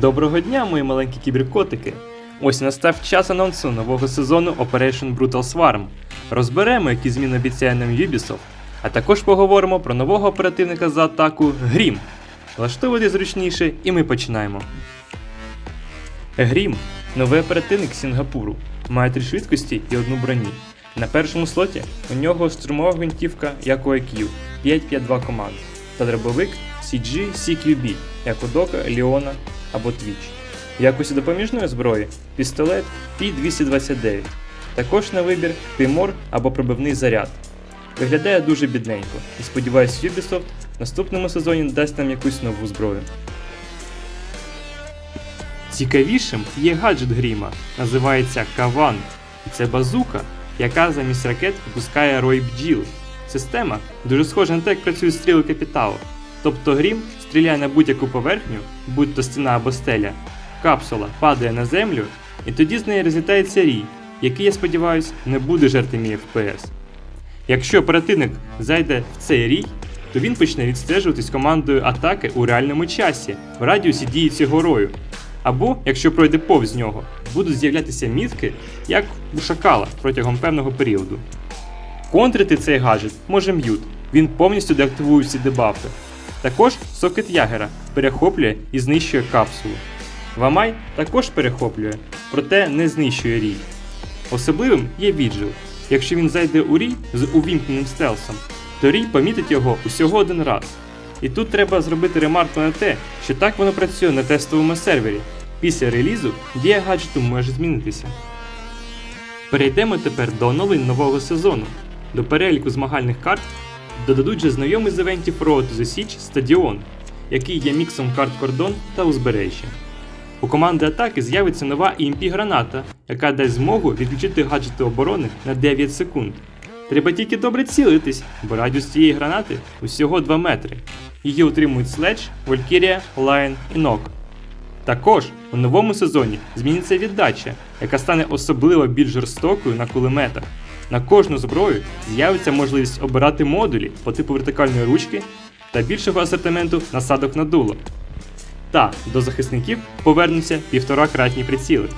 Доброго дня, мої маленькі кіберкотики! Ось настав час анонсу нового сезону Operation Brutal Swarm. Розберемо, які зміни обіцяє нам Ubisoft, а також поговоримо про нового оперативника за атаку Грім. Влаштовуйте зручніше, і ми починаємо. Грім новий оперативник Сінгапуру. Має три швидкості і одну броні. На першому слоті у нього штурмова гвинтівка IQ 552 команд та дробовик CG CQB, як у Дока, Ліона або Twitch. В якості допоміжної зброї пістолет P229. Також на вибір Тимор або пробивний заряд. Виглядає дуже бідненько і сподіваюсь, Ubisoft в наступному сезоні дасть нам якусь нову зброю. Цікавішим є гаджет Гріма, називається Каван, і це базука, яка замість ракет випускає рой бджіл. Система дуже схожа на те, як працюють стріли капіталу. Тобто Грім стріляє на будь-яку поверхню, будь то стіна або стеля, капсула падає на землю, і тоді з неї розлітається рій, який, я сподіваюся, не буде жерти мій FPS. Якщо оперативник зайде в цей рій, то він почне відстежуватись командою атаки у реальному часі в радіусі дії цього рою. Або, якщо пройде повз нього, будуть з'являтися мітки, як у шакала протягом певного періоду. Контрити цей гаджет може м'ют, він повністю деактивує всі дебафи. Також сокет Ягера перехоплює і знищує капсулу. Вамай також перехоплює, проте не знищує рій. Особливим є віджил. Якщо він зайде у рій з увімкненим стелсом, то рій помітить його усього один раз. І тут треба зробити ремарку на те, що так воно працює на тестовому сервері. Після релізу дія гаджету може змінитися. Перейдемо тепер до оновлень нового сезону. До переліку змагальних карт додадуть же знайомий з івентів Road the Siege Стадіон, який є міксом карт кордон та узбережжя. У команди атаки з'явиться нова EMP граната, яка дасть змогу відключити гаджети оборони на 9 секунд. Треба тільки добре цілитись, бо радіус цієї гранати усього 2 метри. Її утримують Sledge, Valkyria, Lion і Nock. Також у новому сезоні зміниться віддача, яка стане особливо більш жорстокою на кулеметах. На кожну зброю з'явиться можливість обирати модулі по типу вертикальної ручки та більшого асортименту насадок на дуло. Та до захисників повернуться півторакратні приціли.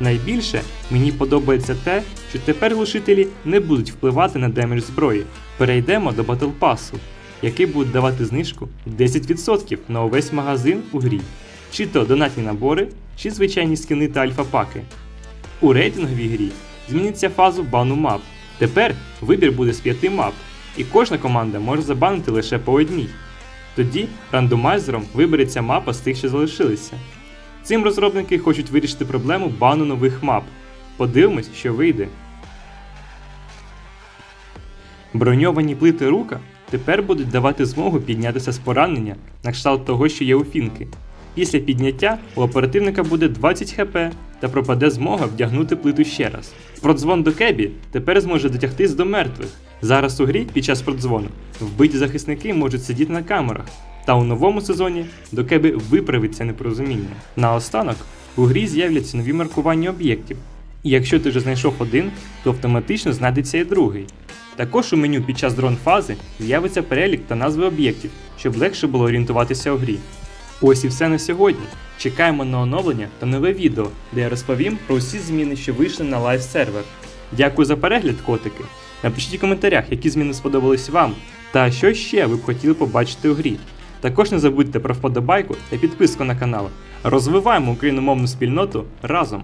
Найбільше мені подобається те, що тепер глушителі не будуть впливати на демедж зброї. Перейдемо до Pass, який буде давати знижку 10% на увесь магазин у грі, чи то донатні набори, чи звичайні скини та альфа-паки. У рейтинговій грі зміниться фазу бану мап. Тепер вибір буде з 5 мап, і кожна команда може забанити лише по одній. Тоді рандомайзером вибереться мапа з тих, що залишилися. Цим розробники хочуть вирішити проблему бану нових мап. Подивимось, що вийде. Броньовані плити рука тепер будуть давати змогу піднятися з поранення на кшталт того, що є у фінки. Після підняття у оперативника буде 20 хп та пропаде змога вдягнути плиту ще раз. Продзвон до кебі тепер зможе дотягтись до мертвих. Зараз у грі під час продзвону вбиті захисники можуть сидіти на камерах, та у новому сезоні до кеби виправиться непорозуміння. Наостанок у грі з'являться нові маркування об'єктів, і якщо ти вже знайшов один, то автоматично знайдеться і другий. Також у меню під час дрон фази з'явиться перелік та назви об'єктів, щоб легше було орієнтуватися у грі. Ось і все на сьогодні. Чекаємо на оновлення та нове відео, де я розповім про усі зміни, що вийшли на лайв сервер. Дякую за перегляд, котики. Напишіть у коментарях, які зміни сподобались вам, та що ще ви б хотіли побачити у грі. Також не забудьте про вподобайку та підписку на канал. Розвиваємо україномовну спільноту разом!